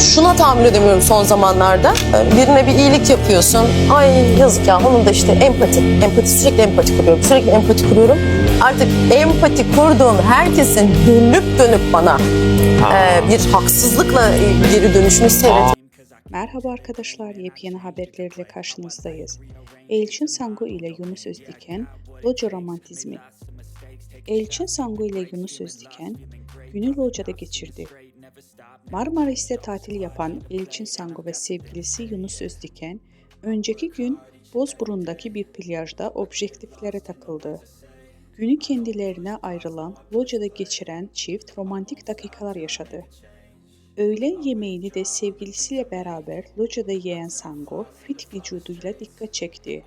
Şuna tahammül edemiyorum son zamanlarda. Birine bir iyilik yapıyorsun. Ay yazık ya onun da işte empati. Empati sürekli empati kuruyorum. Sürekli empati kuruyorum. Artık empati kurduğum herkesin dönüp dönüp bana e, bir haksızlıkla geri dönüşünü seyret. Merhaba arkadaşlar, yepyeni haberlerle karşınızdayız. Elçin Sango ile Yunus Özdiken, Loca Romantizmi. Elçin Sango ile Yunus Özdiken, günü Loca'da geçirdi. Marmaris'te tatil yapan Elçin Sango ve sevgilisi Yunus Özdiken, önceki gün Bozburun'daki bir plajda objektiflere takıldı. Günü kendilerine ayrılan locada geçiren çift romantik dakikalar yaşadı. Öğlen yemeğini de sevgilisiyle beraber locada yiyen Sango fit vücuduyla dikkat çekti.